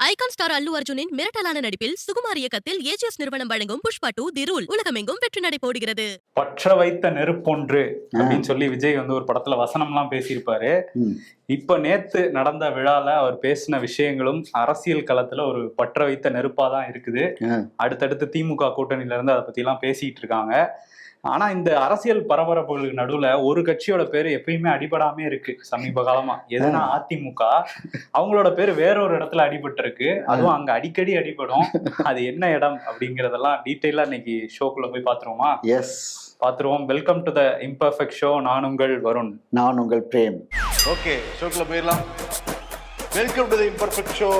Icon star அல்லு அர்ஜுனின் மிரட்டலான நடிப்பில் சுகுமார் இயக்கத்தில் AGS நிறுவனம் வழங்கும் புஷ்பா டூ தி ரூல் உலகமெங்கும் வெற்றி நடை போடுகிறது பற்ற வைத்த நெருப்பொன்று அப்படின்னு சொல்லி விஜய் வந்து ஒரு படத்துல வசனம்லாம் பேசியிருப்பாரு. ம். இப்ப நேத்து நடந்த விழால அவர் பேசின விஷயங்களும் அரசியல் களத்துல ஒரு பற்ற வைத்த நெருப்பா தான் இருக்குது. அடுத்தடுத்து திமுக கூட்டணியில இருந்து அதை பத்தி எல்லாம் பேசிட்டு இருக்காங்க. ஆனா இந்த அரசியல் பரபரப்புகளுக்கு நடுவுல ஒரு கட்சியோட பேரு எப்பயுமே அடிபடாமே இருக்கு சமீப காலமா. எதுனா அதிமுக அவங்களோட பேரு வேற ஒரு இடத்துல அடிபட்டு இருக்கு அதுவும் அங்க அடிக்கடி அடிபடும். அது என்ன இடம் அப்படிங்கறதெல்லாம் டீட்டெயிலா இன்னைக்கு ஷோக்குள்ள போய் பாத்துருவோமா? எஸ் பாத்துருவோம். Welcome to the imperfect show நான் உங்கள் வருண். நான் உங்கள் பிரேம். ஓகே ஷோக்குள்ள போயிடலாம். Welcome to the imperfect show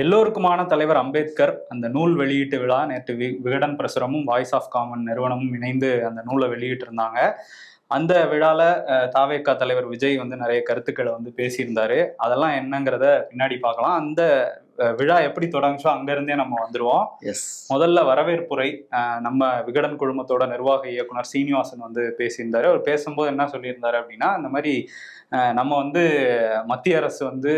எல்லோருக்குமான தலைவர் அம்பேத்கர் அந்த நூல் வெளியீட்டு விழா நேற்று வி விகடன் பிரசுரமும் வாய்ஸ் ஆஃப் காமன் நிறுவனமும் இணைந்து அந்த நூலை வெளியிட்டு இருந்தாங்க அந்த விழால தாவேக்கா தலைவர் விஜய் வந்து நிறைய கருத்துக்களை வந்து பேசியிருந்தாரு. அதெல்லாம் என்னங்கிறத பின்னாடி பார்க்கலாம். அந்த விழா எப்படி தொடங்குச்சோ அங்கிருந்தே நம்ம வந்துருவோம். எஸ் முதல்ல வரவேற்புரை நம்ம விகடன் குழுமத்தோட நிர்வாக இயக்குனர் சீனிவாசன் வந்து பேசியிருந்தாரு. அவர் பேசும்போது என்ன சொல்லியிருந்தாரு அப்படின்னா இந்த மாதிரி நம்ம வந்து மத்திய அரசு வந்து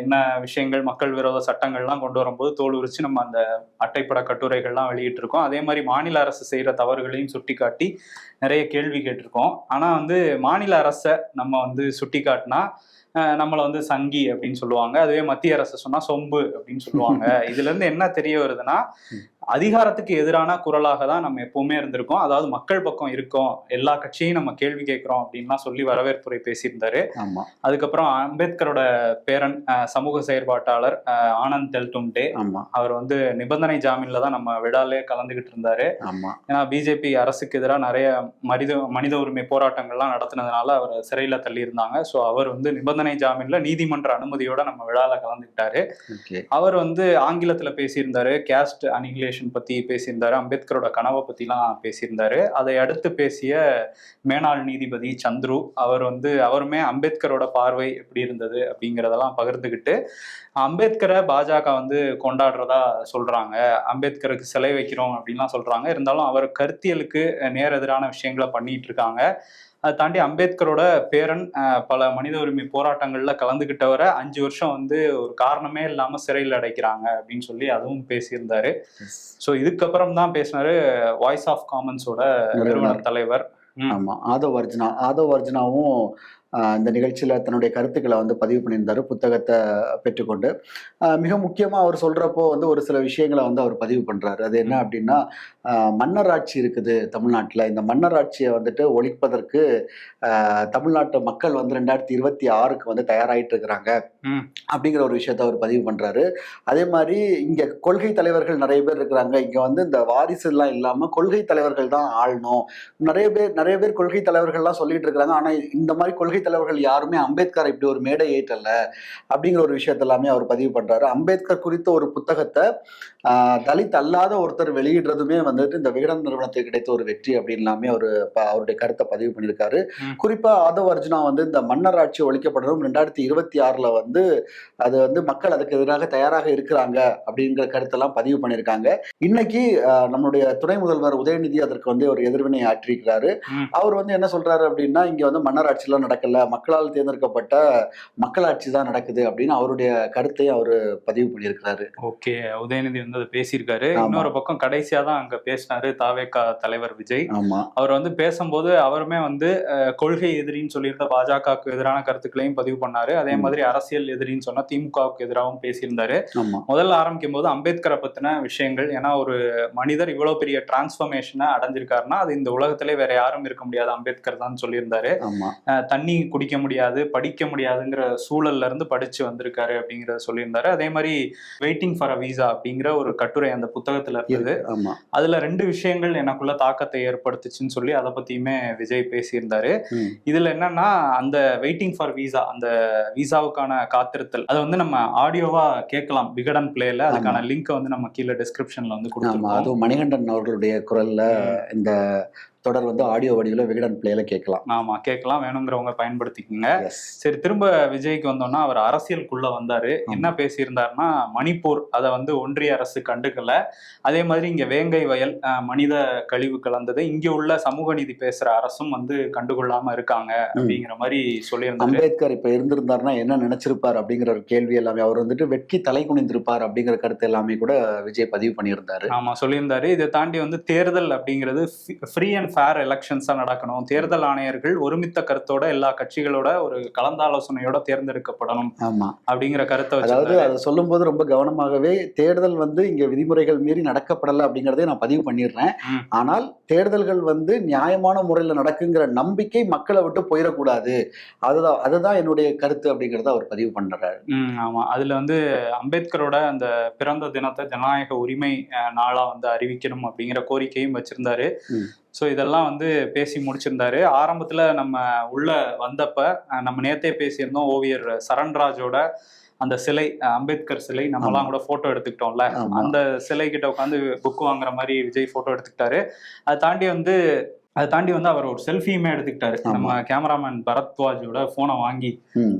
என்ன விஷயங்கள் மக்கள் விரோத சட்டங்கள்லாம் கொண்டு வரும்போது தோல் உரிச்சு நம்ம அந்த அட்டைப்பட கட்டுரைகள்லாம் வெளியிட்டிருக்கோம். அதே மாதிரி மாநில அரசு செய்யற தவறுகளையும் சுட்டிக்காட்டி நிறைய கேள்வி கேட்டிருக்கோம். ஆனா வந்து மாநில அரசை நம்ம வந்து சுட்டி காட்டினா நம்மளை வந்து சங்கி அப்படின்னு சொல்லுவாங்க. அதுவே மத்திய அரசு சொன்னா சொம்பு அப்படின்னு சொல்லுவாங்க. இதுல இருந்து என்ன தெரிய வருதுன்னா அதிகாரத்துக்கு எதிரான குரலாக தான் நம்ம எப்பவுமே இருந்திருக்கோம். அதாவது மக்கள் பக்கம் இருக்கோம். எல்லா கட்சியையும் நம்ம கேள்வி கேட்கிறோம் அப்படின்லாம் சொல்லி வரவேற்புரை பேசியிருந்தாரு. அதுக்கப்புறம் அம்பேத்கரோட பேரன் சமூக செயற்பாட்டாளர் ஆனந்த் தெல்டும்டே அவர் வந்து நிபந்தனை ஜாமீன்ல தான் நம்ம விழாலே கலந்துகிட்டு இருந்தாரு. ஏன்னா பிஜேபி அரசுக்கு எதிராக நிறைய மனித மனித உரிமை போராட்டங்கள்லாம் நடத்தினதுனால அவர் சிறையில தள்ளி இருந்தாங்க ஸோ அவர் வந்து நிபந்தனை ஜாமீன்ல நீதிமன்ற அனுமதியோட நம்ம விழால கலந்துக்கிட்டாரு. அவர் வந்து ஆங்கிலத்துல பேசியிருந்தாரு கேஸ்ட் அனிகுலேஷன் பத்தி பேசியிருந்தாரு அம்பேத்கரோட கனவை பத்திலாம் பேசியிருந்தாரு. அதை அடுத்து பேசிய மேனாள் நீதிபதி சந்துரு அவர் வந்து அவருமே அம்பேத்கரோட பார்வை எப்படி இருந்தது அப்படிங்கிறதெல்லாம் பகிர்ந்துக்கிட்டு அம்பேத்கரை பாஜக வந்து கொண்டாடுறதா சொல்றாங்க அம்பேத்கருக்கு சிலை வைக்கிறோம் அப்படின்லாம் சொல்றாங்க. இருந்தாலும் அவர் கருத்தியலுக்கு நேர் எதிரான விஷயங்களை பண்ணிட்டு இருக்காங்க. அதை தாண்டி அம்பேத்கரோட பேரன் பல மனித உரிமை போராட்டங்கள்ல கலந்துகிட்டவரை அஞ்சு வருஷம் வந்து ஒரு காரணமே இல்லாம சிறையில் அடைக்கிறாங்க அப்படின்னு சொல்லி அதுவும் பேசியிருந்தாரு. ஸோ இதுக்கப்புறம் தான் பேசினாரு வாய்ஸ் ஆஃப் காமன்ஸோட நிறுவனர். தலைவர். ஆமா. ஆதவ் அர்ஜுனா ஆதவ் அர்ஜுனாவும் இந்த நிகழ்ச்சியில தன்னுடைய கருத்துக்களை வந்து பதிவு பண்ணியிருந்தாரு புத்தகத்தை பெற்றுக்கொண்டு. மிக முக்கியமா அவர் சொல்றப்போ வந்து ஒரு சில விஷயங்களை வந்து அவர் பதிவு பண்றாரு. அது என்ன அப்படின்னா ஆஹ், மன்னர் ஆட்சி இருக்குது தமிழ்நாட்டில். இந்த மன்னர் ஆட்சியை வந்துட்டு ஒழிப்பதற்கு தமிழ்நாட்டு மக்கள் வந்து ரெண்டாயிரத்தி இருபத்தி ஆறுக்கு வந்து தயாராயிட்டு இருக்கிறாங்க. அப்படிங்கிற ஒரு விஷயத்த அவர் பதிவு பண்றாரு. அதே மாதிரி இங்க கொள்கை தலைவர்கள் நிறைய பேர் இருக்கிறாங்க. இங்க வந்து இந்த வாரிசு எல்லாம் இல்லாம கொள்கை தலைவர்கள் தான் ஆளணும். நிறைய பேர் நிறைய பேர் கொள்கை தலைவர்கள்லாம் சொல்லிட்டு இருக்கிறாங்க. ஆனா இந்த மாதிரி கொள்கை தலைவர்கள் யாருமே அம்பேத்கர் இப்படி ஒரு மேடை ஏற்றல அப்படிங்கிற ஒரு விஷயத்த எல்லாமே அவர் பதிவு பண்றாரு. அம்பேத்கர் குறித்த ஒரு புத்தகத்தை தலித் அல்லாத ஒருத்தர் வெளியிடுறதுமே வந்துட்டு இந்த விகடன் நிறுவனத்துக்கு கிடைத்த ஒரு வெற்றி அப்படின்லாமே அவர் ப- அவருடைய கருத்தை பதிவு பண்ணியிருக்காரு. குறிப்பா ஆதவ் அர்ஜுனா வந்து இந்த மன்னர் ஆட்சி ஒழிக்கப்படணும் ரெண்டாயிரத்தி இருபத்தி ஆறுல வந்து அது வந்து மக்கள் அதுக்கு எதிராக தயாராக இருக்கிறாங்க அப்படிங்கிற கருத்தெல்லாம் பதிவு பண்ணியிருக்காங்க. இன்னைக்கு நம்மளுடைய துணை முதல்வர் உதயநிதி அதற்கு வந்து ஒரு எதிர்வினை ஆற்றியிருக்கிறாரு. அவர் வந்து என்ன சொல்றாரு அப்படின்னா இங்க வந்து மன்னர் ஆட்சிலாம் நடக்கல மக்களால் தேர்ந்தெடுக்கப்பட்ட மக்களாட்சி தான் நடக்குது அப்படின்னு அவருடைய கருத்தையும் அவர் பதிவு பண்ணியிருக்கிறாரு. ஓகே உதயநிதி வந்து அதை பேசியிருக்காரு. இன்னொரு பக்கம் கடைசியா தான் அங்க பேசினாரு தாவேகா தலைவர் விஜய். ஆமா. அவர் வந்து பேசும்போது அவருமே வந்து கொள்கை எதிரின்னு சொல்லியிருந்த பாஜகவுக்கு எதிரான கருத்துக்களையும் பதிவு பண்ணாரு. அதே. மாதிரி அரசியல் எதிரின்னு சொன்னா திமுகவுக்கு எதிராகவும் பேசியிருந்தாரு. முதல்ல ஆரம்பிக்கும் போது அம்பேத்கரை பத்தின விஷயங்கள் ஏன்னா ஒரு மனிதர் இவ்வளவு பெரிய டிரான்ஸ்ஃபர்மேஷனை அடைஞ்சிருக்காருன்னா அது இந்த உலகத்திலே வேற யாரும் இருக்க முடியாது அம்பேத்கர் தான் சொல்லியிருந்தாரு. தண்ணி குடிக்க முடியாது படிக்க முடியாதுங்கிற சூழல்ல இருந்து படிச்சு வந்திருக்காரு அப்படிங்கறத சொல்லியிருந்தாரு. அதே மாதிரி வெயிட்டிங் ஃபார் அ வீசா அப்படிங்கிற ஒரு கட்டுரை அந்த புத்தகத்துல இருந்தது. அதுல ரெண்டு விஷயங்கள் எனக்குள்ள தாக்கத்தை ஏற்படுத்துச்சுன்னு சொல்லி அதை பத்தியுமே விஜய் பேசியிருந்தாரு. இதுல என்னன்னா அந்த வெயிட்டிங் ஃபார் வீசா அந்த வீசாவுக்கான காத்திருத்தல். அதை வந்து நம்ம ஆடியோவா கேட்கலாம். விகடன் பிளேல அதுக்கான லிங்க் வந்து நம்ம கீழே டிஸ்கிரிப்ஷன்ல வந்து கொடுத்துருக்கோம். அதுவும் மணிகண்டன் அவர்களுடைய குரல்ல இந்த தொடர் வந்து ஆடியோ வடிவில் விகடன் பிளேல கேட்கலாம். ஆமா கேட்கலாம். வேணுங்கிறவங்க பயன்படுத்திக்கோங்க. சரி திரும்ப விஜய்க்கு வந்தோம்னா அவர் அரசியலுக்குள்ள வந்தாரு. என்ன பேசியிருந்தாருன்னா மணிப்பூர் அதை வந்து ஒன்றிய அரசு கண்டுக்கல. அதே மாதிரி இங்க வேங்கை வயல் மனித கழிவு கலந்தது. இங்க உள்ள சமூக நீதி பேசுற அரசும் வந்து கண்டுகொள்ளாம இருக்காங்க அப்படிங்கிற மாதிரி சொல்லியிருந்தாரு. அம்பேத்கர் இப்ப இருந்திருந்தாருன்னா என்ன நினைச்சிருப்பார் அப்படிங்கிற ஒரு கேள்வி எல்லாமே. அவர் வந்துட்டு வெட்கி தலை குனிந்திருப்பார் அப்படிங்கிற கருத்து எல்லாமே கூட விஜய் பதிவு பண்ணியிருந்தாரு. ஆமா சொல்லியிருந்தாரு. இதை தாண்டி வந்து தேர்தல் அப்படிங்கிறது ஃப்ரீ அண்ட் ஃபேர் எலெக்ஷன்ஸா நடக்கணும். தேர்தல் ஆணையர்கள் ஒருமித்த கருத்தோட எல்லா கட்சிகளோட ஒரு கலந்தாலோசனையோட தேர்ந்தெடுக்கப்படணும் ஆமா. அப்படிங்கிற கருத்தை அதாவது அதை சொல்லும்போது ரொம்ப கவனமாகவே தேர்தல் வந்து இங்க விதிமுறைகள் மீறி நடக்கப்படலை அப்படிங்கறதை நான் பதிவு பண்ணிடுறேன். ஆனால் தேர்தல்கள் வந்து நியாயமான முறையில் நடக்குங்கிற நம்பிக்கை மக்களை விட்டு போயிடக்கூடாது. அதுதான் அதுதான் என்னுடைய கருத்து அப்படிங்கறத அவர் பதிவு பண்றாரு. ஆமா. அதுல வந்து அம்பேத்கரோட அந்த பிறந்த தினத்தை ஜனநாயக உரிமை நாளா வந்து அறிவிக்கணும் அப்படிங்கிற கோரிக்கையும் வச்சிருந்தாரு. ஸோ இதெல்லாம் வந்து பேசி முடிச்சிருந்தாரு. ஆரம்பத்துல நம்ம உள்ள வந்தப்ப நம்ம நேத்தே பேசியிருந்தோம் ஓவியர் சரண்ராஜோட அந்த சிலை அம்பேத்கர் சிலை நம்மலாம் கூட போட்டோ எடுத்துக்கிட்டோம்ல. அந்த சிலை கிட்ட உட்காந்து புக் வாங்குற மாதிரி விஜய் போட்டோ எடுத்துக்கிட்டாரு. அதை தாண்டி வந்து அதை தாண்டி வந்து அவர் ஒரு செல்ஃபியுமே எடுத்துக்கிட்டாரு. நம்ம கேமராமேன் பரத்வாஜோட போனை வாங்கி.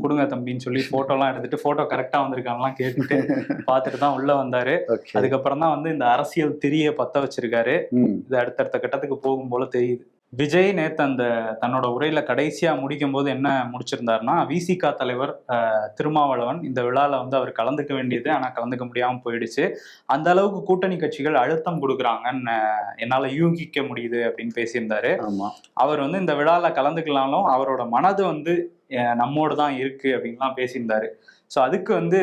கொடுங்க தம்பின்னு சொல்லி போட்டோலாம் எடுத்துட்டு போட்டோ கரெக்டா வந்திருக்காங்கலாம் கேட்டுட்டு பார்த்துட்டு தான் உள்ள வந்தாரு. அதுக்கப்புறம் தான் வந்து இந்த அரசியல் திரிய பத்த வச்சிருக்காரு. இது அடுத்தடுத்த கட்டத்துக்கு போகும் போல தெரியுது. விஜய் நேத்து அந்த தன்னோட உரையில கடைசியா முடிக்கும் போது என்ன முடிச்சிருந்தாருன்னா விசிகா தலைவர் அஹ், திருமாவளவன் இந்த விழால வந்து அவர் கலந்துக்க வேண்டியது ஆனா கலந்துக்க முடியாம போயிடுச்சு. அந்த அளவுக்கு கூட்டணி கட்சிகள் அழுத்தம் கொடுக்குறாங்கன்னு என்னால யூகிக்க முடியுது அப்படின்னு பேசியிருந்தாரு. அவர் வந்து இந்த விழால கலந்துக்கலாலும் அவரோட மனது வந்து நம்மோடு தான் இருக்கு அப்படின்லாம் பேசியிருந்தாரு. ஸோ அதுக்கு வந்து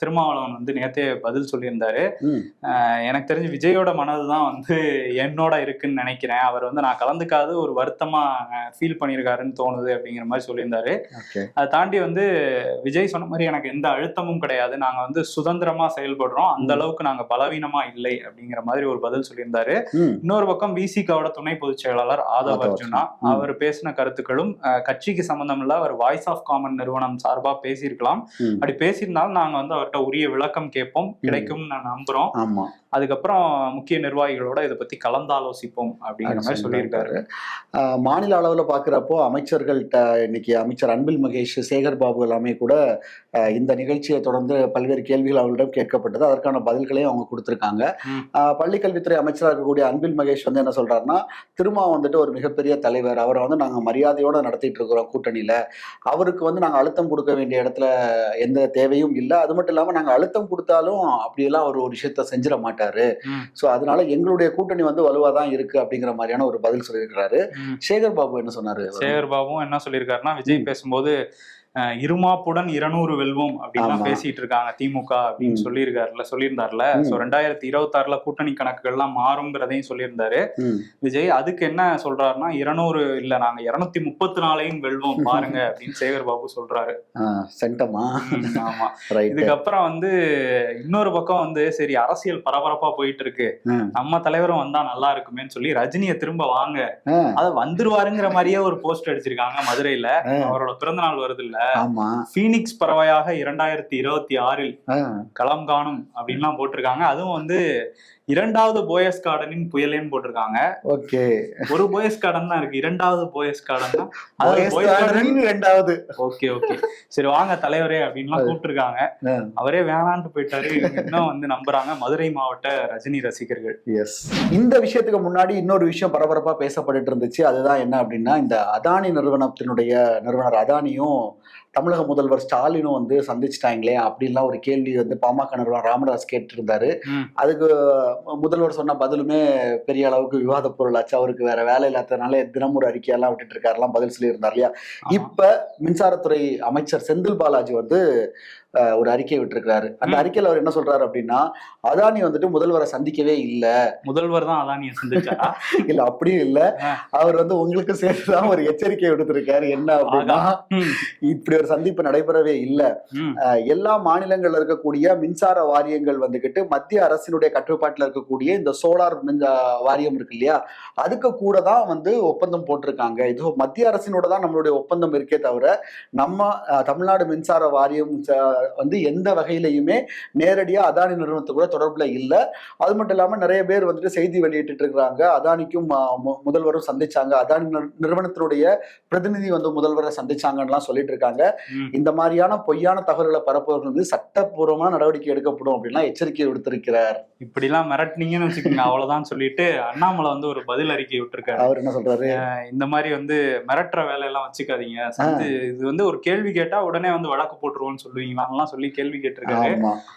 திருமாவளவன் வந்து நேத்தே பதில் சொல்லியிருந்தாரு. எனக்கு தெரிஞ்சு விஜயோட மனது தான் வந்து என்னோட இருக்குன்னு நினைக்கிறேன். அவர் வந்து நான் கலந்துக்காத ஒரு வருத்தமா ஃபீல் பண்ணியிருக்காருன்னு தோணுது அப்படிங்கிற மாதிரி சொல்லியிருந்தாரு. அதை தாண்டி வந்து விஜய் சொன்ன மாதிரி எனக்கு எந்த அழுத்தமும் கிடையாது. நாங்க வந்து சுதந்திரமா செயல்படுறோம். அந்த. அளவுக்கு நாங்க பலவீனமா இல்லை அப்படிங்கிற மாதிரி ஒரு பதில் சொல்லியிருந்தாரு. இன்னொரு பக்கம் விசிகாவோட துணை பொதுச் செயலாளர் ஆதவ் அர்ஜுனா. அவர் பேசின கருத்துக்களும் கட்சிக்கு சம்பந்தம் இல்ல அவர் வாய்ஸ் ஆஃப் காமன் நிறுவனம் சார்பா பேசியிருக்கலாம். அப்படி பேசியிருந்தாலும் நாங்க வந்து அவர்கிட்ட உரிய விளக்கம் கேட்போம். கிடைக்கும் நான் நம்புறோம். ஆமா. அதுக்கப்புறம் முக்கிய நிர்வாகிகளோட இதை பத்தி கலந்தாலோசிப்போம் அப்படிங்கிற மாதிரி சொல்லியிருக்காரு. மாநில அளவில் பார்க்குறப்போ அமைச்சர்கள்ட்ட இன்னைக்கு அமைச்சர் அன்பில் மகேஷ் சேகர் பாபு எல்லாமே கூட இந்த நிகழ்ச்சியை தொடர்ந்து பல்வேறு கேள்விகள் அவர்களிடம் கேட்கப்பட்டது. அதற்கான பதில்களையும் அவங்க கொடுத்துருக்காங்க. பள்ளிக்கல்வித்துறை அமைச்சராக இருக்கக்கூடிய அன்பில் மகேஷ் வந்து என்ன சொல்றாருன்னா திருமா வந்துட்டு ஒரு மிகப்பெரிய தலைவர். அவரை வந்து நாங்கள் மரியாதையோட நடத்திட்டு இருக்கிறோம் கூட்டணியில. அவருக்கு வந்து நாங்கள் அழுத்தம் கொடுக்க வேண்டிய இடத்துல எந்த தேவையும் இல்லை. அது மட்டும் இல்லாமல் நாங்கள் அழுத்தம் கொடுத்தாலும் அப்படியெல்லாம் அவர் ஒரு விஷயத்த செஞ்சிட மாட்டாரு. ம். ஸோ அதனால எங்களுடைய கூட்டணி வந்து வலுவாக தான் இருக்கு அப்படிங்கிற மாதிரியான ஒரு பதில் சொல்லியிருக்கிறாரு. சேகர் பாபு என்ன சொன்னாரு சேகர் பாபுவும் என்ன சொல்லியிருக்காருன்னா விஜய். பேசும்போது இருமாப்புடன் இருநூறு வெல்வோம் அப்படின்னு. பேசிட்டு இருக்காங்க திமுக அப்படின்னு. சொல்லியிருக்காருல சொல்லியிருந்தாருல. சோ ரெண்டாயிரத்தி இருபத்தாறுல கூட்டணி கணக்குகள்லாம் மாறுங்கிறதையும் சொல்லியிருந்தாரு. விஜய் அதுக்கு என்ன சொல்றாருன்னா இருநூறு இல்ல நாங்க இருநூத்தி முப்பத்தி நாலையும் வெல்வோம் பாருங்க அப்படின்னு சேகர் பாபு சொல்றாரு சென்டமா ஆமா. இதுக்கப்புறம் வந்து இன்னொரு பக்கம் வந்து சரி அரசியல் பரபரப்பா போயிட்டு இருக்கு நம்ம தலைவரும் வந்தா நல்லா இருக்குமேன்னு சொல்லி ரஜினியை திரும்ப வாங்க. அத வந்துருவாருங்கிற மாதிரியே ஒரு போஸ்ட் அடிச்சிருக்காங்க மதுரையில. அவரோட பிறந்த நாள் வருது இல்ல ஆமா. பீனிக்ஸ் பறவையாக இரண்டாயிரத்தி இருபத்தி ஆறில் களம் காணும் அப்படின்லாம் போட்டிருக்காங்க. அதுவும் வந்து இரண்டாவது போயஸ் கார்டனின் புயலேன்னு போட்டிருக்காங்க. ஓகே. ஒரு போயஸ் கார்டன் தான் இருக்கு. இரண்டாவது போயஸ் கார்டன் தான். அதாவது boys garden- வயசு ரெண்டாவது ஓகே ஓகே. சரி வாங்க தலைவரே அப்படின்லாம் கூப்பிட்டுருக்காங்க. அவரே வேணான்ட்டு போயிட்டாரு. இன்னும் வந்து நம்புறாங்க. மதுரை மாவட்ட ரஜினி ரசிகர்கள். எஸ் இந்த விஷயத்துக்கு முன்னாடி இன்னொரு விஷயம் பரபரப்பா பேசப்பட்டுட்டு இருந்துச்சு. அதுதான் என்ன அப்படின்னா இந்த அதானி நிறுவனத்தினுடைய நிறுவனர் அதானியும் தமிழக முதல்வர் ஸ்டாலினும் வந்து சந்திச்சிட்டாங்களே அப்படின்லாம் ஒரு கேள்வி வந்து பாமக நிறுவனர் ராமதாஸ் கேட்டிருந்தாரு. அதுக்கு முதல்வர் சொன்ன பதிலுமே பெரிய அளவுக்கு விவாத பொருளாச்சு அவருக்கு வேற வேலை இல்லாததுனால தினமும் ஒரு அறிக்கையெல்லாம் விட்டுட்டு இருக்காருலாம் பதில் சொல்லியிருந்தார் இல்லையா. இப்ப மின்சாரத்துறை அமைச்சர் செந்தில் பாலாஜி வந்து ஒரு அறிக்கை விட்டிருக்கிறாரு. அந்த. அறிக்கையில அவர் என்ன சொல்றாரு அப்படின்னா அதானி வந்துட்டு முதல்வரை சந்திக்கவே இல்ல. முதல்வர் தான் அதானியை சந்திச்சாரா? இல்ல அப்படியும் இல்ல. அவர் வந்து உங்களுக்கு சேர்த்துதான் ஒரு எச்சரிக்கை விடுத்திருக்காரு. என்ன அப்படின்னா இப்படி ஒரு சந்திப்பு நடைபெறவே இல்ல. எல்லா மாநிலங்கள்ல இருக்கக்கூடிய மின்சார வாரியங்கள் வந்துகிட்டு மத்திய அரசினுடைய கட்டுப்பாட்டுல இருக்கக்கூடிய இந்த சோலார் மின்சா வாரியம் இருக்கு இல்லையா? அதுக்கு கூட தான் வந்து ஒப்பந்தம் போட்டிருக்காங்க. இது மத்திய அரசினோட தான் நம்மளுடைய ஒப்பந்தம் இருக்கே தவிர நம்ம தமிழ்நாடு மின்சார வாரியம் வந்து எந்த வகையிலையுமே நேரடியா அதானி நிறுவனத்து கூட தொடர்புல இல்லை. அது மட்டும் இல்லாம நிறைய பேர் வந்துட்டு செய்தி வெளியிட்டு இருக்கிறாங்க அதானிக்கும் முதல்வரும் சந்திச்சாங்க. அதானி நிறு- நிறுவனத்தினுடைய பிரதிநிதி வந்து முதல்வரை சந்திச்சாங்கன்னுலாம் சொல்லிட்டு இருக்காங்க. இந்த மாதிரியான பொய்யான தகவல்களை பரப்புவர்கள் மீது சட்டப்பூர்வமான நடவடிக்கை எடுக்கப்படும் அப்படின்லாம் எச்சரிக்கை விடுத்திருக்கிறார். இப்படிலாம் மிரட்டினீங்கன்னு வச்சுக்கோங்க. அவ்வளவுதான் சொல்லிட்டு அண்ணாமலை வந்து ஒரு பதில் அறிக்கை விட்டுருக்காரு. அவர் என்ன சொல்றாரு? இந்த மாதிரி வந்து மிரட்டுற வேலையெல்லாம் வச்சுக்காதீங்க. இது வந்து ஒரு கேள்வி கேட்டா உடனே வந்து வழக்கு போட்டுருவோம்னு சொல்லுவீங்களான்லாம் சொல்லி கேள்வி கேட்டிருக்காரு.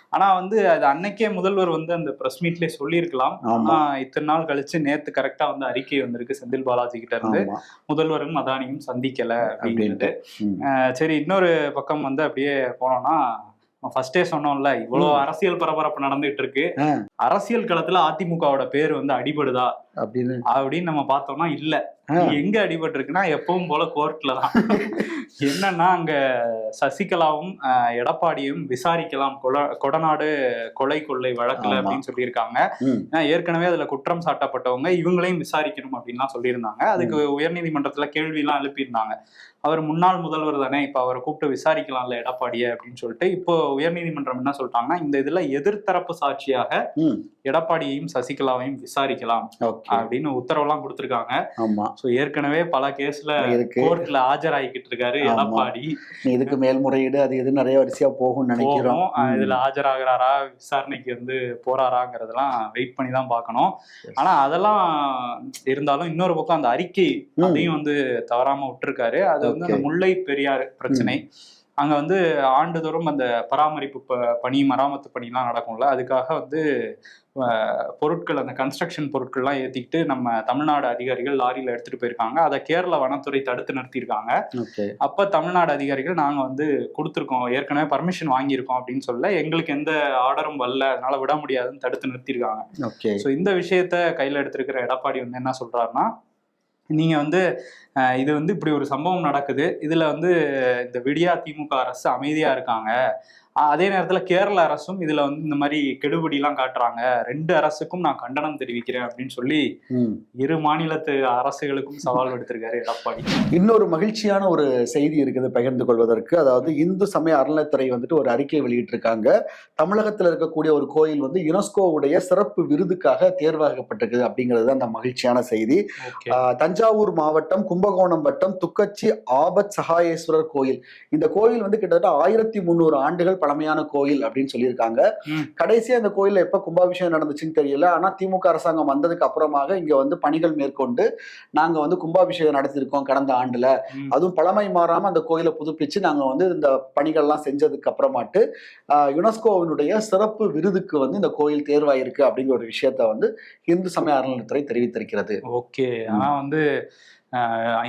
ஆனா வந்து அது அன்னைக்கே முதல்வர் வந்து அந்த பிரஸ் மீட்லயே சொல்லியிருக்கலாம். ஆனா இத்தனை நாள் கழிச்சு நேத்து கரெக்டா வந்து அறிக்கை வந்திருக்கு செந்தில் பாலாஜி கிட்ட இருந்து. முதல்வரும் அதானியும் சந்திக்கல அப்படின்ட்டு. சரி இன்னொரு பக்கம் வந்து அப்படியே போனோம்னா ஃபர்ஸ்டே சொன்னோம்ல இவ்வளவு. அரசியல் பரபரப்பு நடந்துட்டு இருக்கு. அரசியல் களத்துல அதிமுகவோட பேர் வந்து அடிபடுதா? அப்படின்னு. அப்படின்னு நம்ம பார்த்தோம்னா இல்ல. எங்க அடிபட்டு இருக்குன்னா எப்பவும் போல கோர்ட்ல தான். என்னன்னா அங்க சசிகலாவும் எடப்பாடியும் விசாரிக்கலாம். கொல- கொடநாடு கொலை கொள்ளை வழக்குல. அப்படின்னு சொல்லியிருக்காங்க. ஏற்கனவே அதுல குற்றம் சாட்டப்பட்டவங்க இவங்களையும் விசாரிக்கணும் அப்படின்லாம் சொல்லியிருந்தாங்க. அதுக்கு உயர்நீதிமன்றத்துல கேள்வி எல்லாம் எழுப்பியிருந்தாங்க. அவர் முன்னாள் முதல்வர் தானே இப்ப அவரை கூப்பிட்டு விசாரிக்கலாம்ல எடப்பாடியை அப்படின்னு சொல்லிட்டு இப்போ உயர்நீதிமன்றம் என்ன சொல்லிட்டாங்கன்னா இந்த இதுல எதிர்த்தரப்பு சாட்சியாக எடப்பாடியையும் சசிகலாவையும் விசாரிக்கலாம். ஓகே. அப்படின்னு உத்தரவெல்லாம் கொடுத்திருக்காங்க. ஆமா. சோ ஏற்கனவே பல கேஸ்ல கோர்ட்ல ஆஜராகிக்கிட்டு இருக்காரு. எடப்பாடி. இதுக்கு மேல்முறையீடு? அது இது நிறைய வரிசையா போகும்னு நினைக்கிறோம். இதுல ஆஜராகிறாரா விசாரணைக்கு வந்து போறாராங்கிறதெல்லாம் வெயிட் பண்ணி தான் பார்க்கணும். ஆனா அதெல்லாம் இருந்தாலும் இன்னொரு பக்கம் அந்த அறிக்கை. அதையும் வந்து தவறாம விட்டுருக்காரு. அது வந்து அந்த. முல்லை பெரியாறு பிரச்சனை. அங்க வந்து ஆண்டுதோறும் அந்த பராமரிப்பு ப- பணி மராமத்து பணிலாம் நடக்கும்ல. அதுக்காக வந்து பொருட்கள் அந்த கன்ஸ்ட்ரக்ஷன் பொருட்கள்லாம் ஏத்திக்கிட்டு நம்ம தமிழ்நாடு அதிகாரிகள் லாரியில எடுத்துட்டு போயிருக்காங்க. அதை கேரள வனத்துறை தடுத்து நிறுத்தியிருக்காங்க. அப்ப தமிழ்நாடு அதிகாரிகள் நாங்க வந்து கொடுத்துருக்கோம். ஏற்கனவே பர்மிஷன் வாங்கியிருக்கோம் அப்படின்னு சொல்ல எங்களுக்கு எந்த ஆர்டரும் வரல. அதனால விட முடியாதுன்னு தடுத்து நிறுத்தியிருக்காங்க. ஓகே. ஸோ இந்த விஷயத்த கையில் எடுத்திருக்கிற எடப்பாடி வந்து என்ன சொல்றாருன்னா நீங்கள் வந்து இது வந்து இப்படி ஒரு சம்பவம் நடக்குது. இதில் வந்து இந்த விடியா திமுக அரசு அமைதியாக இருக்காங்க. அதே நேரத்துல கேரள அரசும் இதுல வந்து இந்த மாதிரி கெடுபிடிலாம் காட்டுறாங்க. ரெண்டு அரசுக்கும் நான் கண்டனம் தெரிவிக்கிறேன் அப்படின்னு சொல்லி இரு மாநிலத்து அரசுகளுக்கும் சவால் விடுத்திருக்காரு எடப்பாடி. இன்னொரு மகிழ்ச்சியான ஒரு செய்தி இருக்குது பகிர்ந்து கொள்வதற்கு. அதாவது இந்து சமய அறநிலைத்துறை வந்துட்டு ஒரு அறிக்கை வெளியிட்டிருக்காங்க. தமிழகத்தில் இருக்கக்கூடிய ஒரு கோயில் வந்து யுனெஸ்கோவுடைய சிறப்பு விருதுக்காக தேர்வாகப்பட்டிருக்குது அப்படிங்கிறது அந்த மகிழ்ச்சியான செய்தி. தஞ்சாவூர் மாவட்டம் கும்பகோணம் வட்டம் துக்கச்சி ஆபத் சகாயேஸ்வரர் கோயில். இந்த கோயில் வந்து கிட்டத்தட்ட ஆயிரத்தி முந்நூறு ஆண்டுகள் பழமையான கோயில் அப்படின்னு சொல்லியிருக்காங்க. கடைசியா இந்த கோயில்ல எப்ப கும்பாபிஷேகம் நடந்துச்சுன்னு தெரியல. ஆனா திமுக அரசாங்கம் வந்ததுக்கு அப்புறமாக இங்க வந்து பணிகள் மேற்கொண்டு நாங்க வந்து கும்பாபிஷேகம் நடத்தியிருக்கோம் கடந்த ஆண்டுல. அதுவும் பழமை மாறாம அந்த கோயிலை புதுப்பிச்சு நாங்க வந்து இந்த பணிகள்லாம் செஞ்சதுக்கு அப்புறமாட்டு யுனெஸ்கோவினுடைய சிறப்பு விருதுக்கு வந்து இந்த கோயில் தேர்வாயிருக்கு அப்படிங்கிற ஒரு விஷயத்த வந்து இந்து சமய அறநிலையத்துறை தெரிவித்திருக்கிறது. ஓகே. ஆனா வந்து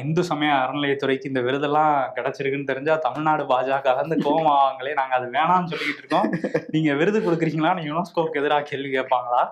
இந்து சமய அறநிலையத்துறைக்கு இந்த விருதெல்லாம் கிடைச்சிருக்குன்னு தெரிஞ்சா தமிழ்நாடு பாஜக வந்து கோமாவாங்களே நாங்க அது வேணாம்னு சொல்லிக்கிட்டு இருக்கோம். நீங்க விருது கொடுக்குறீங்களான்னு யுனெஸ்கோவுக்கு எதிராக கேள்வி கேட்பாங்களா?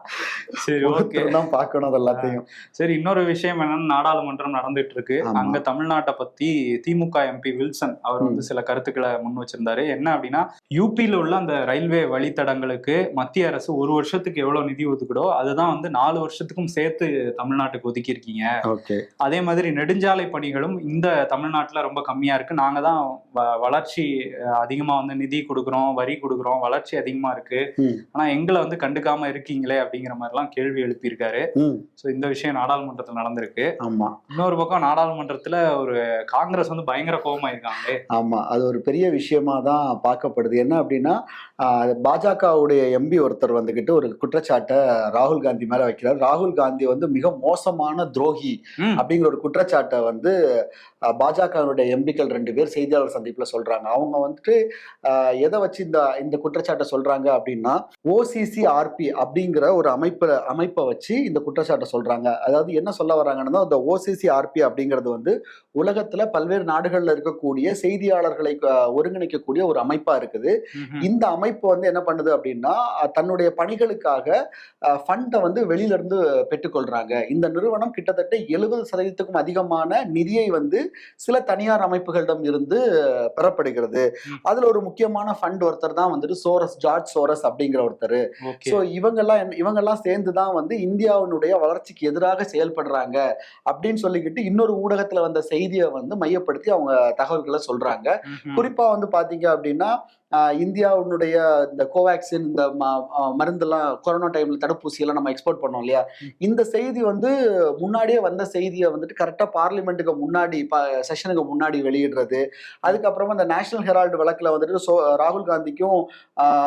சரி ஓகே தான் பார்க்கணும் அது எல்லாத்தையும். சரி இன்னொரு விஷயம் என்னன்னா நாடாளுமன்றம் நடந்துட்டு இருக்கு. அங்க தமிழ்நாட்டை பத்தி திமுக எம்பி வில்சன் அவர் வந்து சில கருத்துக்களை முன் வச்சிருந்தாரு. என்ன அப்படின்னா யூபியில உள்ள அந்த ரயில்வே வழித்தடங்களுக்கு மத்திய அரசு ஒரு வருஷத்துக்கு எவ்வளவு நிதி ஒதுக்குதோ அதுதான் வந்து நாலு வருஷத்துக்கும் சேர்த்து தமிழ்நாட்டுக்கு ஒதுக்கி இருக்கீங்க ஓகே. அதே மாதிரி நெடுஞ்சாலை பணிகளும் இந்த தமிழ்நாட்டுல ரொம்ப கம்மியா இருக்கு. நாங்க தான் வ- வளர்ச்சி அஹ், அதிகமா வந்து நிதி கொடுக்குறோம் வரி கொடுக்குறோம். வளர்ச்சி அதிகமா இருக்கு. ம். ஆனா எங்களை வந்து கண்டுக்காம இருக்கீங்களே அப்படிங்கிற மாதிரிலாம் கேள்வி எழுப்பியிருக்காரு. ஸோ இந்த விஷயம் நாடாளுமன்றத்தில் நடந்திருக்கு. ஆமா. இன்னொரு பக்கம் நாடாளுமன்றத்துல ஒரு காங்கிரஸ் வந்து பயங்கர கோபமாயிருக்காங்களே ஆமா. அது ஒரு பெரிய விஷயமா தான் பார்க்கப்படுது. என்ன அப்படின்னா பாஜகவுடைய எம்பி ஒருத்தர் வந்துகிட்டு ஒரு குற்றச்சாட்டை ராகுல் காந்தி மேல வைக்கிறார். ராகுல் காந்தி வந்து மிக மோசமான துரோகி. அப்படிங்கிற ஒரு குற்றச்சாட்டை வந்து பாஜகவினுடைய எம்பிக்கள் ரெண்டு பேர் செய்தியாளர் சந்திப்புல சொல்றாங்க. அவங்க வந்துட்டு எதை வச்சு இந்த இந்த குற்றச்சாட்டை சொல்றாங்க அப்படின்னா ஓசிசி ஆர்பி அப்படிங்கிற ஒரு அமைப்பு அமைப்பை வச்சு இந்த குற்றச்சாட்டை சொல்றாங்க. அதாவது என்ன சொல்ல வராங்கன்னா இந்த ஓசிசி ஆர்பி அப்படிங்கிறது வந்து உலகத்துல பல்வேறு நாடுகள்ல இருக்கக்கூடிய செய்தியாளர்களை ஒருங்கிணைக்கக்கூடிய ஒரு அமைப்பா இருக்குது. இந்த அமைப்பு வந்து என்ன பண்ணுது அப்படின்னா தன்னுடைய பணிகளுக்காக ஃபண்டை வந்து வெளியில இருந்து பெற்றுக்கொள்றாங்க. இந்த நிறுவனம் கிட்டத்தட்ட எழுபது சதவீதத்துக்கும் அதிகமான நிதியை வந்து சில தனியார் அமைப்புகளிடம் இருந்து பெறப்படுகிறது. அதுல ஒரு முக்கியமான ஃபண்ட் ஒருத்தர் தான் வந்துட்டு சோரஸ் ஜார்ஜ் சோரஸ் அப்படிங்கிற ஒருத்தர் ஸோ இவங்கெல்லாம் இவங்கெல்லாம் சேர்ந்து தான் வந்து இந்தியாவினுடைய வளர்ச்சிக்கு எதிராக செயல்படுறாங்க அப்படின்னு சொல்லிக்கிட்டு இன்னொரு ஊடகத்துல வந்த செய்தியை வந்து மையப்படுத்தி அவங்க தகவல்களை சொல்றாங்க. குறிப்பா வந்து பாத்தீங்க அப்படின்னா இந்தியாவுடைய இந்த கோவேக்சின் இந்த மருந்தெல்லாம் கொரோனா டைம்ல தடுப்பூசி எல்லாம் நம்ம எக்ஸ்போர்ட் பண்ணோம் இல்லையா? இந்த செய்தி வந்து முன்னாடியே வந்த செய்தியை வந்துட்டு கரெக்டாக பார்லிமெண்ட்டுக்கு முன்னாடி செஷனுக்கு முன்னாடி வெளியிடுறது. அதுக்கப்புறமா இந்த நேஷனல் ஹெரால்டு வழக்கில் வந்துட்டு சோ ராகுல் காந்திக்கும்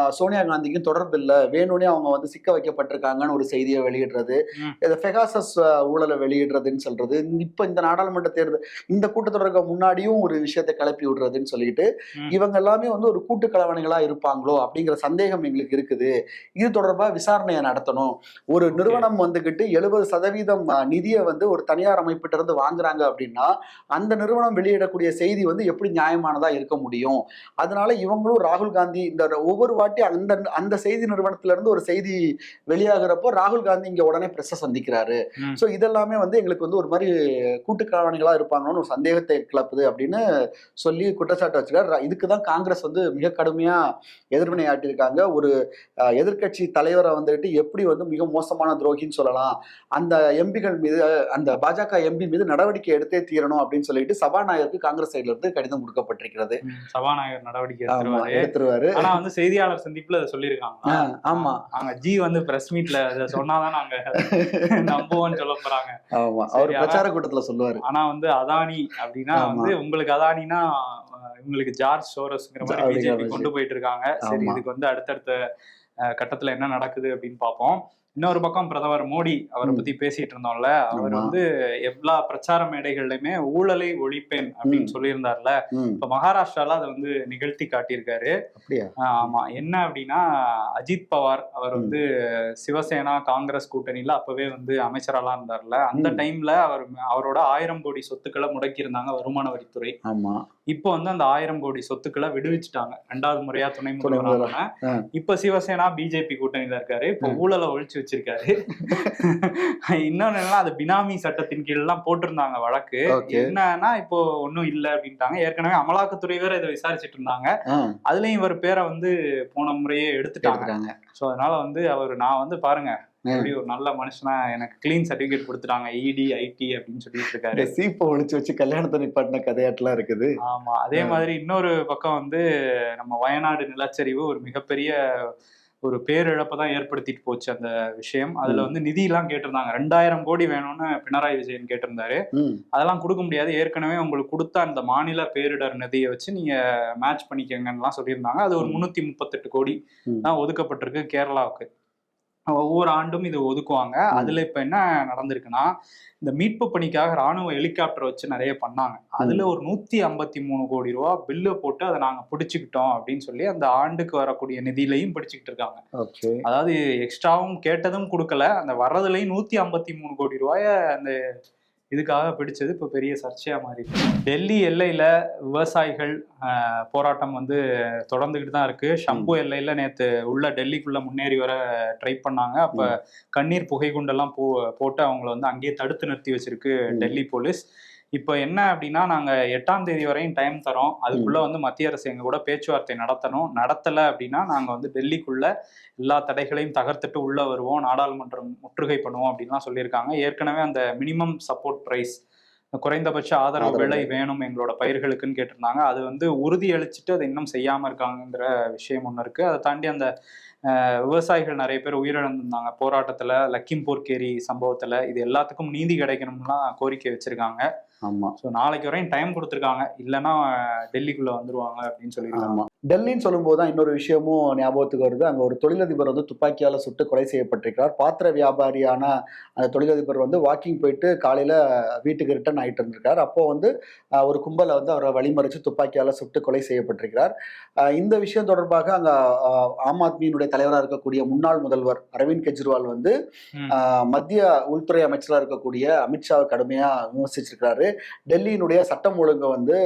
சோனியா காந்திக்கும் தொடர்பு இல்லை. வேணும்னே அவங்க வந்து சிக்க வைக்கப்பட்டிருக்காங்கன்னு ஒரு செய்தியை வெளியிடுறது. ம். இந்த ஃபெகாசஸ் ஊழலை வெளியிடுறதுன்னு சொல்றது. இப்போ இந்த நாடாளுமன்ற தேர்தல் இந்த கூட்டத்தொடருக்கு முன்னாடியும் ஒரு விஷயத்தை கிளப்பி விடுறதுன்னு சொல்லிட்டு. இவங்க எல்லாமே வந்து ஒரு கூட்டு கலவணிகளா இருப்பாங்களோ அப்படிங்கிற சந்தேகம் எங்களுக்கு இருக்குது. இது தொடர்பா விசாரணையை நடத்தணும். ஒரு நிறுவனம் வந்துகிட்டு எழுபது சதவீதம் நிதியை வந்து ஒரு தனியார் அமைப்பிட்ட இருந்து வாங்குறாங்க அப்படின்னா அந்த நிறுவனம் வெளியிடக்கூடிய செய்தி வந்து எப்படி நியாயமானதா இருக்க முடியும்? அதனால இவங்களும் ராகுல் காந்தி இந்த ஒவ்வொரு வாட்டி அந்த அந்த செய்தி நிறுவனத்துல இருந்து ஒரு செய்தி வெளியாகிறப்போ ராகுல் காந்தி இங்க உடனே பிரஸ்ஸை சந்திக்கிறாரு. ஸோ இதெல்லாமே வந்து எங்களுக்கு வந்து ஒரு மாதிரி கூட்டு கலவணிகளா இருப்பாங்கன்னு ஒரு சந்தேகத்தை கிளப்புது அப்படின்னு சொல்லி குற்றச்சாட்டு வச்சிருக்காரு இதுக்கு தான் காங்கிரஸ் வந்து மிக கடுமையா எதிர்வினை ஆட்டியிருக்காங்க. ஒரு அஹ், எதிர்க்கட்சி தலைவரை வந்துட்டு எப்படி வந்து மிக மோசமான துரோகின்னு சொல்லலாம். அந்த எம்பிகள் மீது அந்த பாஜக எம்பி மீது நடவடிக்கை எடுத்தே தீரணும் அப்படின்னு சொல்லிட்டு சபாநாயகருக்கு காங்கிரஸ் சைடுல இருந்து கடிதம் கொடுக்கப்பட்டிருக்கிறது. சபாநாயகர் நடவடிக்கை எடுத்துருவாரு. ஆனா வந்து செய்தியாளர் சந்திப்புல அதை சொல்லியிருக்காங்க. ஆமா. அங்க ஜி வந்து பிரஸ் மீட்ல அதை சொன்னாதான் நாங்க நம்புவோம்னு சொல்ல போறாங்க. ஆமா அவர் பிரச்சார கூட்டத்துல சொல்லுவாரு. ஆனா வந்து அதானி அப்படின்னா. வந்து உங்களுக்கு அதானினா இவங்களுக்கு ஜார்ஜ் சோரஸ்ங்கிற மாதிரி பிஜேபி. கொண்டு போயிட்டு இருக்காங்க சரி. இதுக்கு வந்து அடுத்தடுத்த கட்டத்துல என்ன நடக்குது அப்படின்னு பார்ப்போம் இன்னொரு பக்கம் பிரதமர் மோடி அவரை. பத்தி பேசிட்டு இருந்தோம்ல அவர். வந்து எல்லா பிரச்சார மேடைகள்லயுமே ஊழலை ஒழிப்பேன் அப்படின்னு. சொல்லியிருந்தார்ல இப்ப மகாராஷ்டிரால அதை வந்து நிகழ்த்தி காட்டியிருக்காரு ஆமா என்ன அப்படின்னா அஜித் பவார் அவர். வந்து சிவசேனா காங்கிரஸ் கூட்டணியில அப்பவே வந்து அமைச்சரெல்லாம் இருந்தார்ல அந்த. டைம்ல அவர் அவரோட ஆயிரம் கோடி சொத்துக்களை முடக்கி இருந்தாங்க வருமான வரித்துறை ஆமா இப்போ வந்து அந்த ஆயிரம் கோடி சொத்துக்களை விடுவிச்சுட்டாங்க. ரெண்டாவது முறையா துணை முதல்வரான. இப்ப சிவசேனா பிஜேபி கூட்டணியில இருக்காரு. இப்போ. ஊழலை ஒழிச்சு வச்சிருக்காரு. இன்னொன்னு என்னன்னா அது பினாமி சட்டத்தின் கீழ் எல்லாம் போட்டிருந்தாங்க வழக்கு. என்னன்னா இப்போ ஒண்ணும் இல்ல அப்படின்ட்டாங்க. ஏற்கனவே அமலாக்கத்துறை வேற இதை விசாரிச்சுட்டு இருந்தாங்க. அதுலயும் இவர் பேரை வந்து போன முறையே எடுத்துட்டாங்க. எடுத்துட்டாங்க. சோ அதனால வந்து அவர் நான் வந்து பாருங்க எப்படி ஒரு நல்ல மனுஷனா எனக்கு கிளீன் சர்டிபிகேட் கொடுத்துட்டாங்க இடி ஐடி அப்படின்னு சொல்லிட்டு இருக்காரு. சீப்பை ஒழிச்சு வச்சு கல்யாணத்தை நிப்பாட்டின கதையாட்டுலாம் இருக்குது. ஆமா அதே. மாதிரி இன்னொரு பக்கம் வந்து நம்ம வயநாடு நிலச்சரிவு ஒரு மிகப்பெரிய ஒரு பேரிழப்பை தான் ஏற்படுத்திட்டு போச்சு அந்த விஷயம். அதுல. வந்து நிதி எல்லாம் கேட்டிருந்தாங்க. ரெண்டாயிரம் கோடி வேணும்னு பினராயி விஜயன் கேட்டிருந்தாரு. அதெல்லாம் கொடுக்க முடியாது. ஏற்கனவே உங்களுக்கு கொடுத்த அந்த மாநில பேரிடர் நிதியை வச்சு நீங்க மேட்ச் பண்ணிக்கங்கன்னுலாம் சொல்லியிருந்தாங்க. அது ஒரு. முன்னூத்தி முப்பத்தெட்டு கோடி. தான் ஒதுக்கப்பட்டிருக்கு கேரளாவுக்கு. ஒவ்வொரு ஆண்டும் இது ஒதுக்குவாங்க. அதுல இப்ப என்ன நடந்திருக்குன்னா இந்த மீட்பு பணிக்காக ராணுவ ஹெலிகாப்டர் வச்சு நிறைய பண்ணாங்க. அதுல ஒரு நூத்தி ஐம்பத்தி மூணு கோடி ரூபா பில்லு போட்டு அதை நாங்க பிடிச்சுக்கிட்டோம் அப்படின்னு சொல்லி அந்த ஆண்டுக்கு வரக்கூடிய நிதியிலையும் பிடிச்சுக்கிட்டு இருக்காங்க. அதாவது எக்ஸ்ட்ராவும் கேட்டதும் கொடுக்கல. அந்த வர்றதுலயும் நூத்தி ஐம்பத்தி மூணு கோடி ரூபாய அந்த இதுக்காக பிடிச்சது இப்போ பெரிய சர்ச்சையா மாறி. டெல்லி எல்லையில விவசாயிகள் போராட்டம் வந்து தொடர்ந்துகிட்டு தான் இருக்கு. ஷம்பு எல்லையில நேத்து உள்ள டெல்லிக்குள்ள முன்னேறி வர ட்ரை பண்ணாங்க. அப்ப கண்ணீர் புகை குண்டெல்லாம் போ போட்டு அவங்கள வந்து அங்கேயே தடுத்து நிறுத்தி வச்சிருக்கு. டெல்லி போலீஸ். இப்போ என்ன அப்படின்னா நாங்க எட்டாம் தேதி வரையும் டைம் தரோம். அதுக்குள்ள வந்து மத்திய அரசு எங்க கூட பேச்சுவார்த்தை நடத்தணும். நடத்தல அப்படின்னா நாங்க வந்து டெல்லிக்குள்ள எல்லா தடைகளையும் தகர்த்துட்டு உள்ள வருவோம். நாடாளுமன்றம் முற்றுகை பண்ணுவோம் அப்படின்லாம் சொல்லியிருக்காங்க. ஏற்கனவே அந்த மினிமம் சப்போர்ட் பிரைஸ் குறைந்தபட்ச ஆதரவு விலை. வேணும் எங்களோட பயிர்களுக்குன்னு கேட்டிருந்தாங்க. அது வந்து உறுதி அளிச்சுட்டு அதை இன்னும் செய்யாம இருக்காங்கங்கிற விஷயம் ஒன்று இருக்கு. அதை தாண்டி அந்த விவசாயிகள் நிறைய பேர் உயிரிழந்திருந்தாங்க. போராட்டத்துல லக்கிம்பூர் கேரி சம்பவத்துல இது எல்லாத்துக்கும் நீதி கிடைக்கணும்லாம் கோரிக்கை வச்சிருக்காங்க. ஆமா. ஸோ நாளைக்கு வரையும் டைம் கொடுத்துருக்காங்க. இல்லைன்னா டெல்லிக்குள்ள வந்துருவாங்க அப்படின்னு சொல்லியிருக்காங்க டெல்லின்னு சொல்லும்போது தான் இன்னொரு விஷயமும் ஞாபகத்துக்கு வருது. அங்க ஒரு தொழிலதிபர் வந்து துப்பாக்கியால சுட்டு கொலை செய்யப்பட்டிருக்கிறார். பாத்திர வியாபாரியான அந்த தொழிலதிபர் வந்து வாக்கிங் போயிட்டு காலையில வீட்டுக்கு ரிட்டர்ன் ஆயிட்டு இருந்திருக்கார். அப்போ வந்து ஒரு கும்பலை வந்து அவரை வழிமறிச்சு துப்பாக்கியால சுட்டு கொலை செய்யப்பட்டிருக்கிறார். இந்த விஷயம் தொடர்பாக அங்க ஆம் ஆத்மியினுடைய தலைவராக இருக்கக்கூடிய முன்னாள் முதல்வர் அரவிந்த் கெஜ்ரிவால் வந்து மத்திய உள்துறை அமைச்சராக இருக்கக்கூடிய அமித்ஷாவை கடுமையா விமர்சிச்சிருக்கிறாரு. டெல்லியினுடைய சட்டம் ஒழுங்கு வந்து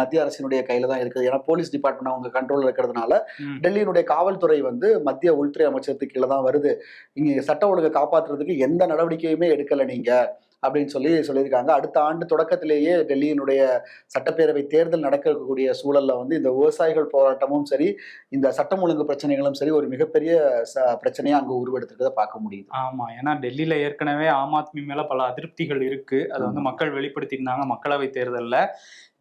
மத்திய அரசினுடைய கையில தான் இருக்குது. ஏன்னா போலீஸ் டிபார்ட்மெண்ட் அவங்க கண்ட்ரோல்ல இருக்கிறதுனால ம். டெல்லியினுடைய காவல்துறை வந்து மத்திய உள்துறை அமைச்சகத்துக்கு கீழே தான் வருது. இங்க சட்ட ஒழுங்கை காப்பாத்துறதுக்கு எந்த நடவடிக்கையுமே எடுக்கல நீங்க அப்படின்னு சொல்லி சொல்லியிருக்காங்க. அடுத்த ஆண்டு தொடக்கத்திலேயே டெல்லியினுடைய சட்டப்பேரவை தேர்தல் நடக்கக்கூடிய சூழல்ல வந்து இந்த விவசாயிகள் போராட்டமும் சரி இந்த சட்டம் ஒழுங்கு பிரச்சனைகளும் சரி ஒரு மிகப்பெரிய ச- பிரச்சனையா அங்க உருவெடுத்துக்கிறத பார்க்க முடியுது. ஆமா ஏன்னா டெல்லியில ஏற்கனவே ஆம் ஆத்மி மேல பல அதிருப்திகள் இருக்கு. அதை வந்து. மக்கள் வெளிப்படுத்தியிருந்தாங்க மக்களவை தேர்தல்ல.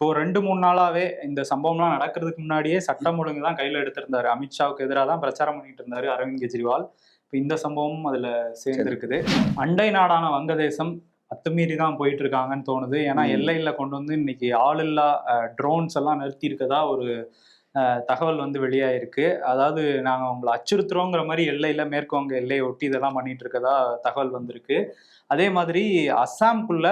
இப்போ ரெண்டு மூணு நாளாவே இந்த சம்பவம்லாம் நடக்கிறதுக்கு முன்னாடியே சட்டம் ஒழுங்கு தான் கையில எடுத்திருந்தாரு. அமித்ஷாவுக்கு எதிராக தான் பிரச்சாரம் பண்ணிட்டு இருந்தாரு அரவிந்த் கெஜ்ரிவால். இப்போ இந்த சம்பவமும் அதுல சேர்ந்திருக்குது. அண்டை நாடான வங்கதேசம் அத்துமீறி தான் போயிட்டு இருக்காங்கன்னு தோணுது. ஏன்னா. எல்லையில கொண்டு வந்து இன்னைக்கு ஆளில்லா ட்ரோன்ஸ் எல்லாம் நிறுத்தி இருக்கதா ஒரு தகவல் வந்து வெளியாயிருக்கு. அதாவது நாங்க உங்களை அச்சுறுத்துறோங்கிற மாதிரி எல்லையில மேற்கு வங்க எல்லையை ஒட்டி இதெல்லாம் பண்ணிட்டு இருக்கதா தகவல் வந்திருக்கு. அதே மாதிரி அஸ்ஸாம்குள்ள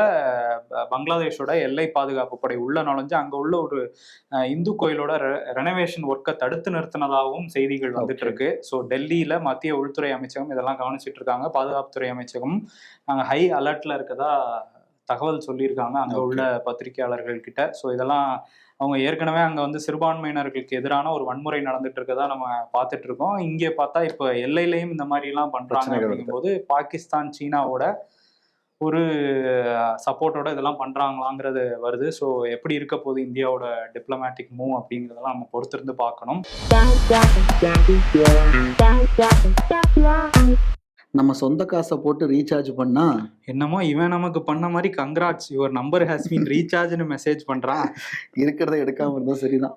பங்களாதேஷோட எல்லை பாதுகாப்பு படை உள்ள நுழைஞ்சு அங்க உள்ள ஒரு இந்து கோயிலோட ரெனோவேஷன் ஒர்க்கை தடுத்து நிறுத்தினதாகவும் செய்திகள் வந்துட்டு. இருக்கு. ஸோ டெல்லியில மத்திய உள்துறை அமைச்சகம் இதெல்லாம் கவனிச்சிட்டு இருக்காங்க. பாதுகாப்புத்துறை அமைச்சகம் நாங்க ஹை அலர்ட்ல இருக்கதா தகவல் சொல்லியிருக்காங்க அங்க. உள்ள பத்திரிகையாளர்கள் கிட்ட ஸோ இதெல்லாம் அவங்க ஏற்கனவே அங்க வந்து சிறுபான்மையினர்களுக்கு எதிரான ஒரு வன்முறை நடந்துட்டு இருக்கதா நம்ம பார்த்துட்டு இருக்கோம் இங்கே பார்த்தா இப்போ எல்லையிலையும் இந்த மாதிரி எல்லாம் பண்றாங்க பிரச்சனைகள் வருது. அப்படிங்கும்போது பாகிஸ்தான் சீனாவோட ஒரு சப்போர்ட்டோட இதெல்லாம் பண்றாங்களாங்கிறது வருது ஸோ எப்படி இருக்க போகுது இந்தியாவோட டிப்ளமேட்டிக் மூவ் அப்படிங்கிறதெல்லாம் நம்ம பொறுத்திருந்து பார்க்கணும் நம்ம சொந்த காசை போட்டு ரீசார்ஜ் பண்ணா? என்னமோ இவன் நமக்கு பண்ண மாதிரி congrats your number has been ரீசார்ஜ்னு message பண்றான். இருக்கிறத எடுக்காம இருந்தா சரிதான்.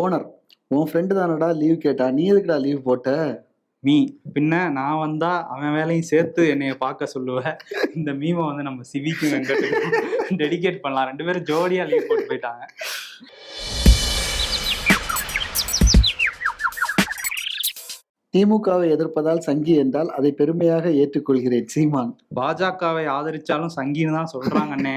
ஓனர் உன் ஃப்ரெண்டு தானடா லீவ் கேட்டா? நீ எதுக்குடா லீவ் போட்ட? மீ பின்ன நான் வந்தா அவன் வேலையும் சேர்த்து என்னைய பார்க்க சொல்லுவ. இந்த மீமை வந்து நம்ம சிவிக்கு டெடிகேட் பண்ணலாம். ரெண்டு பேரும் ஜோடியா லீவ் போட்டு போயிட்டாங்க. திமுகவை எதிர்ப்பதால் சங்கி என்றால் அதை பெருமையாக ஏற்றுக்கொள்கிறேன் சீமான். பாஜகவை ஆதரிச்சாலும் சங்கின்னு தான் சொல்றாங்க அண்ணே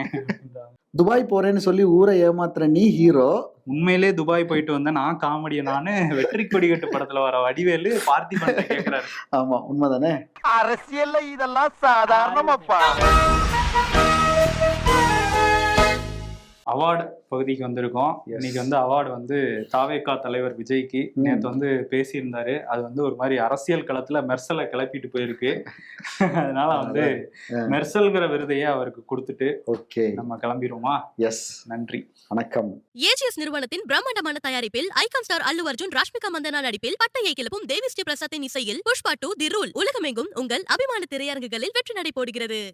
துபாய் போறேன்னு சொல்லி ஊரை ஏமாத்துற நீ ஹீரோ. உண்மையிலே துபாய் போயிட்டு வந்தேன் நான் காமெடியை நானு வெற்றி கொடிகட்டு படத்துல வர வடிவேலு பார்த்திபன் கேக்குறாரு. ஆமா உண்மைதானே? அரசியல்ல இதெல்லாம் சாதாரணமாப்பா. அவார்டு பகுதிக்கு வந்திருக்கோம். இன்னைக்கு வந்து அவார்டு வந்து தாவேகா தலைவர் விஜய்க்கு. நேத்து வந்து பேசியிருந்தாரு. அது வந்து ஒரு மாதிரி அரசியல் களத்துல மெர்சலை கிளப்பிட்டு போயிருக்கு. அதனால வந்து ஆ. மெர்சல்ங்கிற விருதையே அவருக்கு கொடுத்துட்டு ஓகே. நம்ம கிளம்பிடுவோமா எஸ் நன்றி. வணக்கம். ஏஜிஎஸ் நிறுவனத்தின் பிரம்மாண்டமான தயாரிப்பில் ஐகான் ஸ்டார் அல்லு அர்ஜுன் ராஷ்மிகா மந்தனா நடிப்பில் பட்டையை கிளப்பும் தேவி ஸ்ரீ பிரசாத்தின் இசையில் புஷ்பா டூ தி ரூல் உலகமெங்கும் உங்கள் அபிமான திரையரங்குகளில் வெற்றி நடை போடுகிறது.